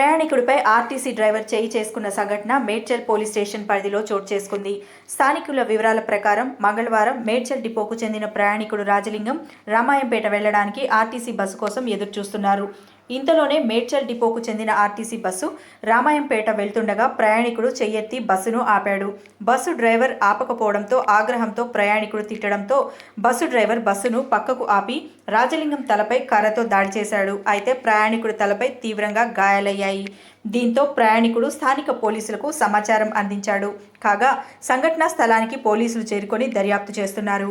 ప్రయాణికుడిపై RTC driver చేయి చేసుకున్న సంఘటన మేడ్చల్ పోలీస్ స్టేషన్ పరిధిలో చోటు చేసుకుంది. స్థానికుల వివరాల ప్రకారం మంగళవారం మేడ్చల్ డిపోకు చెందిన ప్రయాణికుడు రాజలింగం రామాయంపేట వెళ్ళడానికి ఆర్టీసీ బస్సు కోసం ఎదురు చూస్తున్నారు ఇంతలోనే మేడ్చల్ డిపోకు చెందిన ఆర్టీసీ బస్సు రామాయంపేట వెళ్తుండగా ప్రయాణికుడు చెయ్యెత్తి బస్సును ఆపాడు. బస్సు డ్రైవర్ ఆపకపోవడంతో ఆగ్రహంతో ప్రయాణికుడు తిట్టడంతో బస్సు డ్రైవర్ బస్సును పక్కకు ఆపి రాజలింగం తలపై కర్రతో దాడి చేశాడు. అయితే ప్రయాణికుడి తలపై తీవ్రంగా గాయాలయ్యాయి. దీంతో ప్రయాణికుడు స్థానిక పోలీసులకు సమాచారం అందించాడు. కాగా సంఘటనా స్థలానికి పోలీసులు చేరుకొని దర్యాప్తు చేస్తున్నారు.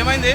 ఏమైంది?